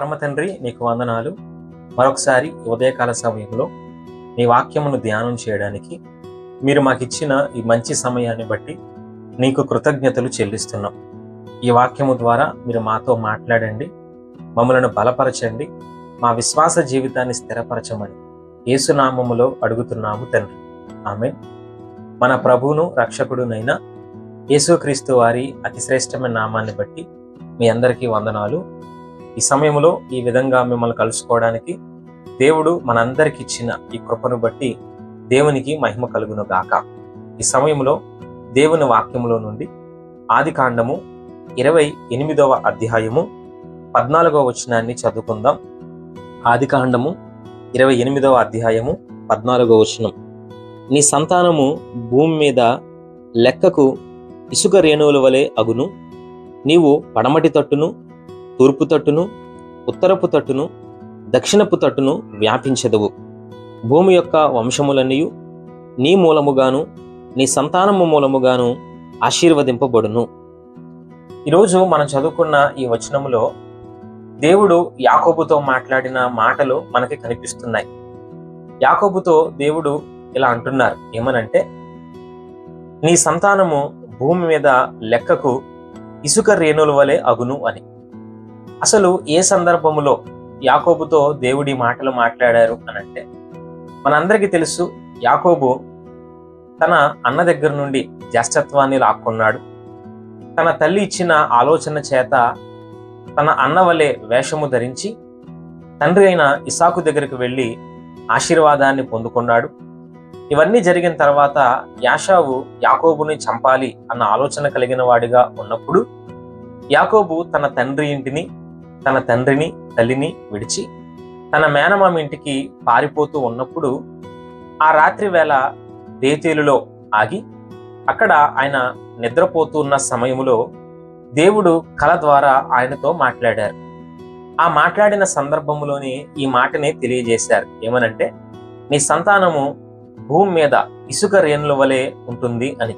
పరమ తండ్రి నీకు వందనాలు. మరొకసారి ఉదయకాల సమయంలో నీ వాక్యమును ధ్యానం చేయడానికి మీరు మాకు ఇచ్చిన ఈ మంచి సమయాన్ని బట్టి నీకు కృతజ్ఞతలు చెల్లిస్తున్నాం. ఈ వాక్యము ద్వారా మీరు మాతో మాట్లాడండి మమ్మలను బలపరచండి మా విశ్వాస జీవితాన్ని స్థిరపరచమని యేసునామములో అడుగుతున్నాము తండ్రి. ఆమె మన ప్రభువును రక్షకుడునైన యేసుక్రీస్తు వారి అతిశ్రేష్టమైన నామాన్ని బట్టి మీ అందరికీ వందనాలు. ఈ సమయంలో ఈ విధంగా మిమ్మల్ని కలుసుకోవడానికి దేవుడు మనందరికి ఇచ్చిన ఈ కృపను బట్టి దేవునికి మహిమ కలుగును గాక ఈ సమయంలో దేవుని వాక్యములో నుండి ఆది కాండము ఇరవై ఎనిమిదవ అధ్యాయము పద్నాలుగవ వచనాన్ని చదువుకుందాం. ఆది కాండము ఇరవై ఎనిమిదవ అధ్యాయము పద్నాలుగవ వచనం. నీ సంతానము భూమి మీద లెక్కకు ఇసుక రేణువుల వలె అగును. నీవు పడమటి తట్టును తూర్పు తట్టును ఉత్తరపు తట్టును దక్షిణపు తట్టును వ్యాపించెదవు. భూమి యొక్క వంశములన్నీ నీ మూలముగాను నీ సంతానము మూలముగాను ఆశీర్వదింపబడును. ఈరోజు మనం చదువుకున్న ఈ వచనములో దేవుడు యాకోబుతో మాట్లాడిన మాటలు మనకి కనిపిస్తున్నాయి. యాకోబుతో దేవుడు ఇలా అంటున్నారు. ఏమనంటే నీ సంతానము భూమి మీద లెక్కకు ఇసుక రేణుల వలె అగును అని. అసలు ఏ సందర్భములో యాకోబుతో దేవుడి మాటలు మాట్లాడారు అనంటే మనందరికీ తెలుసు యాకోబు తన అన్న దగ్గర నుండి జ్యేష్ఠత్వాన్ని లాక్కున్నాడు. తన తల్లి ఇచ్చిన ఆలోచన చేత తన అన్న వలె వేషము ధరించి తండ్రి అయిన ఇసాకు దగ్గరికి వెళ్ళి ఆశీర్వాదాన్ని పొందుకున్నాడు. ఇవన్నీ జరిగిన తర్వాత యాషావు యాకోబుని చంపాలి అన్న ఆలోచన కలిగిన వాడిగా ఉన్నప్పుడు యాకోబు తన తండ్రి ఇంటిని తన తండ్రిని తల్లిని విడిచి తన మేనమామ ఇంటికి పారిపోతూ ఉన్నప్పుడు ఆ రాత్రి వేళ బేతేలులో ఆగి అక్కడ ఆయన నిద్రపోతున్న సమయంలో సమయములో దేవుడు కళ ద్వారా ఆయనతో మాట్లాడారు. ఆ మాట్లాడిన సందర్భంలోనే ఈ మాటనే తెలియజేశారు. ఏమనంటే నీ సంతానము భూమి మీద ఇసుక రేణుల వలె ఉంటుంది అని.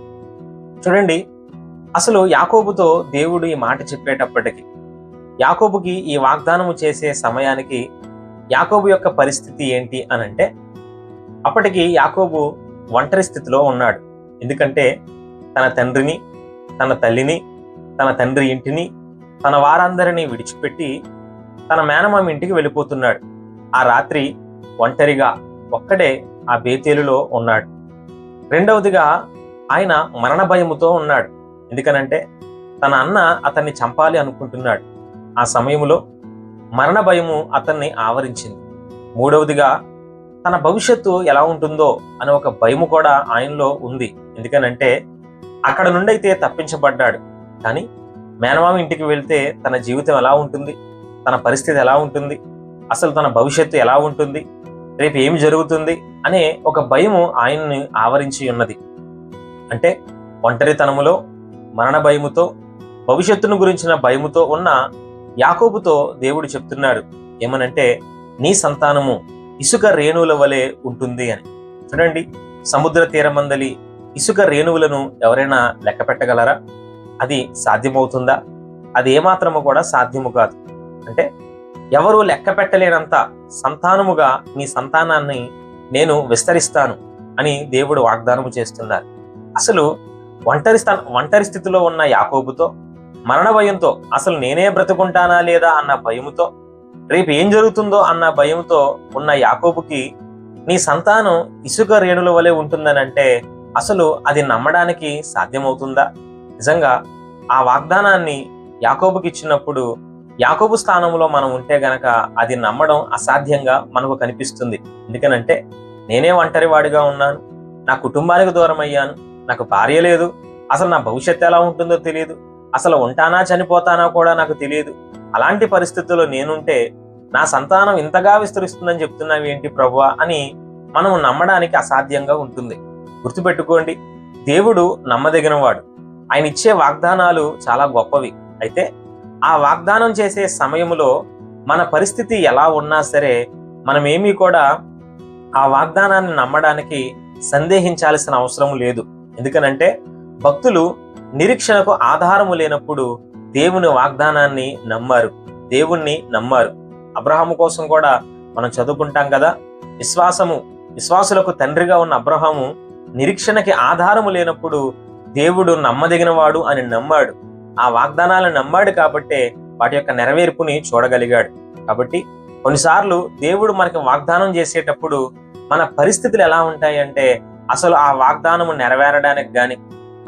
చూడండి అసలు యాకోబుతో దేవుడు ఈ మాట చెప్పేటప్పటికి యాకోబుకి ఈ వాగ్దానము చేసే సమయానికి యాకోబు యొక్క పరిస్థితి ఏంటి అని అంటే అప్పటికి యాకోబు ఒంటరి స్థితిలో ఉన్నాడు. ఎందుకంటే తన తండ్రిని తన తల్లిని తన తండ్రి ఇంటిని తన వారందరినీ విడిచిపెట్టి తన మేనమామ ఇంటికి వెళ్ళిపోతున్నాడు. ఆ రాత్రి ఒంటరిగా ఒక్కడే ఆ బేతేలులో ఉన్నాడు. రెండవదిగా ఆయన మరణ భయముతో ఉన్నాడు. ఎందుకనంటే తన అన్న అతన్ని చంపాలి అనుకుంటున్నాడు. ఆ సమయంలో మరణ భయము అతన్ని ఆవరించింది. మూడవదిగా తన భవిష్యత్తు ఎలా ఉంటుందో అనే ఒక భయము కూడా ఆయనలో ఉంది. ఎందుకనంటే అక్కడ నుండి అయితే తప్పించబడ్డాడు. కానీ మేనమామ ఇంటికి వెళ్తే తన జీవితం ఎలా ఉంటుంది? తన పరిస్థితి ఎలా ఉంటుంది? అసలు తన భవిష్యత్తు ఎలా ఉంటుంది? రేపు ఏమి జరుగుతుంది? అనే ఒక భయము ఆయన్ని ఆవరించి ఉన్నది. అంటే ఒంటరితనములో మరణ భయముతో భవిష్యత్తును గురించిన భయముతో ఉన్న యాకోబుతో దేవుడు చెప్తున్నాడు ఏమనంటే నీ సంతానము ఇసుక రేణువుల వలె ఉంటుంది అని. చూడండి సముద్ర తీరమందలి ఇసుక రేణువులను ఎవరైనా లెక్క పెట్టగలరా? అది సాధ్యమవుతుందా? అది ఏమాత్రము కూడా సాధ్యము కాదు. అంటే ఎవరు లెక్క పెట్టలేనంత సంతానముగా నీ సంతానాన్ని నేను విస్తరిస్తాను అని దేవుడు వాగ్దానము చేస్తున్నారు. అసలు ఒంటరి స్థా ఒంటరి స్థితిలో ఉన్న యాకోబుతో మరణ భయంతో అసలు నేనే బ్రతుకుంటానా లేదా అన్న భయముతో రేపు ఏం జరుగుతుందో అన్న భయంతో ఉన్న యాకోబుకి నీ సంతానం ఇసుక రేణుల వలె ఉంటుందనంటే అసలు అది నమ్మడానికి సాధ్యమవుతుందా? నిజంగా ఆ వాగ్దానాన్ని యాకోబుకి ఇచ్చినప్పుడు యాకోబు స్థానంలో మనం ఉంటే గనక అది నమ్మడం అసాధ్యంగా మనకు కనిపిస్తుంది. ఎందుకనంటే నేనే ఒంటరివాడిగా ఉన్నాను నా కుటుంబానికి దూరం అయ్యాను నాకు భార్య లేదు అసలు నా భవిష్యత్తు ఎలా ఉంటుందో తెలియదు. అసలు ఉంటానా చనిపోతానా కూడా నాకు తెలియదు. అలాంటి పరిస్థితుల్లో నేనుంటే నా సంతానం ఇంతగా విస్తరిస్తుందని చెప్తున్నావు ఏంటి ప్రభువా అని మనం నమ్మడానికి అసాధ్యంగా ఉంటుంది. గుర్తుపెట్టుకోండి దేవుడు నమ్మదగినవాడు. ఆయన ఇచ్చే వాగ్దానాలు చాలా గొప్పవి. అయితే ఆ వాగ్దానం చేసే సమయంలో మన పరిస్థితి ఎలా ఉన్నా సరే మనమేమీ కూడా ఆ వాగ్దానాన్ని నమ్మడానికి సందేహించాల్సిన అవసరం లేదు. ఎందుకనంటే భక్తులు నిరీక్షణకు ఆధారము లేనప్పుడు దేవుని వాగ్దానాన్ని నమ్మారు. దేవుణ్ణి నమ్మారు. అబ్రహాము కోసం కూడా మనం చదువుకుంటాం కదా. విశ్వాసము విశ్వాసులకు తండ్రిగా ఉన్న అబ్రహాము నిరీక్షణకి ఆధారము లేనప్పుడు దేవుడు నమ్మదగినవాడు అని నమ్మాడు. ఆ వాగ్దానాలను నమ్మాడు కాబట్టే వాటి యొక్క నెరవేర్పుని చూడగలిగాడు. కాబట్టి కొన్నిసార్లు దేవుడు మనకి వాగ్దానం చేసేటప్పుడు మన పరిస్థితులు ఎలా ఉంటాయి అంటే అసలు ఆ వాగ్దానము నెరవేరడానికి కానీ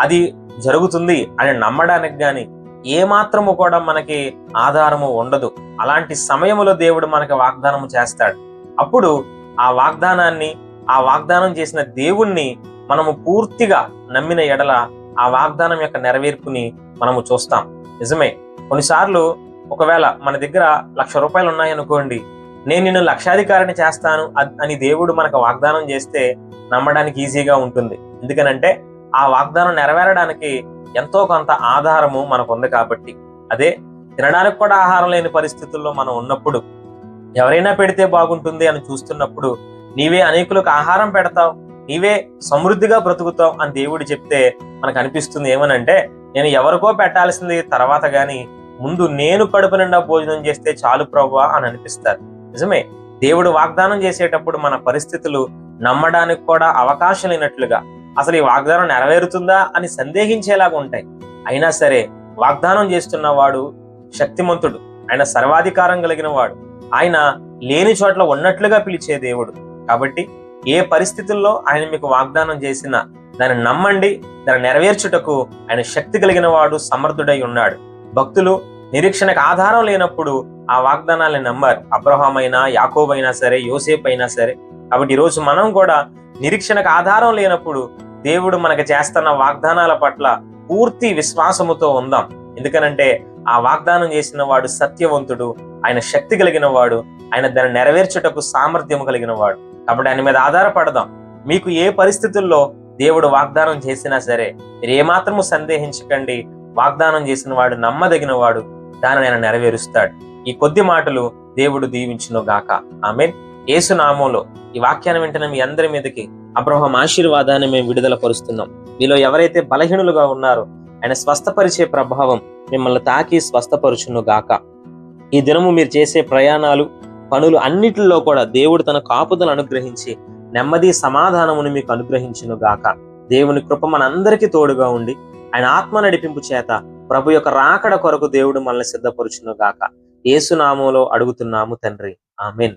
అది జరుగుతుంది అని నమ్మడానికి కానీ ఏ మాత్రము కూడా మనకి ఆధారము ఉండదు. అలాంటి సమయంలో దేవుడు మనకి వాగ్దానము చేస్తాడు. అప్పుడు ఆ వాగ్దానాన్ని ఆ వాగ్దానం చేసిన దేవుణ్ణి మనము పూర్తిగా నమ్మిన ఎడల ఆ వాగ్దానం యొక్క నెరవేర్పుని మనము చూస్తాం. నిజమే. కొన్నిసార్లు ఒకవేళ మన దగ్గర లక్ష రూపాయలు ఉన్నాయనుకోండి నేను నిన్ను లక్షాధికారిని చేస్తాను అని దేవుడు మనకు వాగ్దానం చేస్తే నమ్మడానికి ఈజీగా ఉంటుంది. ఎందుకనంటే ఆ వాగ్దానం నెరవేరడానికి ఎంతో కొంత ఆధారము మనకుంది కాబట్టి అదే తినడానికి కూడా ఆహారం లేని పరిస్థితుల్లో మనం ఉన్నప్పుడు ఎవరైనా పెడితే బాగుంటుంది అని చూస్తున్నప్పుడు నీవే అనేకులకు ఆహారం పెడతావు నీవే సమృద్ధిగా బ్రతుకుతావు అని దేవుడు చెప్తే మనకు అనిపిస్తుంది ఏమనంటే నేను ఎవరికో పెట్టాల్సింది తర్వాత కానీ ముందు నేను కడుపు నిండా భోజనం చేస్తే చాలు ప్రభువా అని అనిపిస్తారు. నిజమే దేవుడు వాగ్దానం చేసేటప్పుడు మన పరిస్థితులు నమ్మడానికి కూడా అవకాశం లేనట్లుగా అసలు ఈ వాగ్దానం నెరవేరుతుందా అని సందేహించేలాగా ఉంటాయి. అయినా సరే వాగ్దానం చేస్తున్న వాడు శక్తిమంతుడు. ఆయన సర్వాధికారం కలిగిన వాడు ఆయన లేని చోట్ల ఉన్నట్లుగా పిలిచే దేవుడు. కాబట్టి ఏ పరిస్థితుల్లో ఆయన మీకు వాగ్దానం చేసినా దాన్ని నమ్మండి దాన్ని నెరవేర్చుటకు ఆయన శక్తి కలిగిన వాడు సమర్థుడై ఉన్నాడు. భక్తులు నిరీక్షణకు ఆధారం లేనప్పుడు ఆ వాగ్దానాన్ని నమ్మారు. అబ్రహాం అయినా యాకోబ్ అయినా సరే యోసేప్ అయినా సరే కాబట్టి ఈరోజు మనం కూడా నిరీక్షణకు ఆధారం లేనప్పుడు దేవుడు మనకు చేస్తున్న వాగ్దానాల పట్ల పూర్తి విశ్వాసముతో ఉందాం. ఎందుకనంటే ఆ వాగ్దానం చేసిన వాడు సత్యవంతుడు ఆయన శక్తి కలిగిన వాడు ఆయన దాన్ని నెరవేర్చుటకు సామర్థ్యం కలిగిన వాడు. కాబట్టి ఆయన మీద ఆధారపడదాం. మీకు ఏ పరిస్థితుల్లో దేవుడు వాగ్దానం చేసినా సరే మీరు ఏమాత్రము సందేహించకండి. వాగ్దానం చేసిన వాడు నమ్మదగిన వాడు దానిని ఆయన నెరవేరుస్తాడు. ఈ కొద్ది మాటలు దేవుడు దీవించును గాక ఆమెన్. ఏసునామంలో ఈ వాక్యాన్ని వెంటనే మీ అందరి మీదకి అబ్రహం ఆశీర్వాదాన్ని మేము విడుదల పరుస్తున్నాం. మీలో ఎవరైతే బలహీనులుగా ఉన్నారో ఆయన స్వస్థపరిచే ప్రభావం మిమ్మల్ని తాకి స్వస్థపరుచును గాక. ఈ దినము మీరు చేసే ప్రయాణాలు పనులు అన్నిటిలో కూడా దేవుడు తన కాపుదలు అనుగ్రహించి నెమ్మది సమాధానమును మీకు అనుగ్రహించును గాక. దేవుని కృప మనందరికీ తోడుగా ఉండి ఆయన ఆత్మ నడిపింపు చేత ప్రభు యొక్క రాకడ కొరకు దేవుడు మనల్ని సిద్ధపరుచును గాక. ఏసునామంలో అడుగుతున్నాము తండ్రి. ఆమెన్.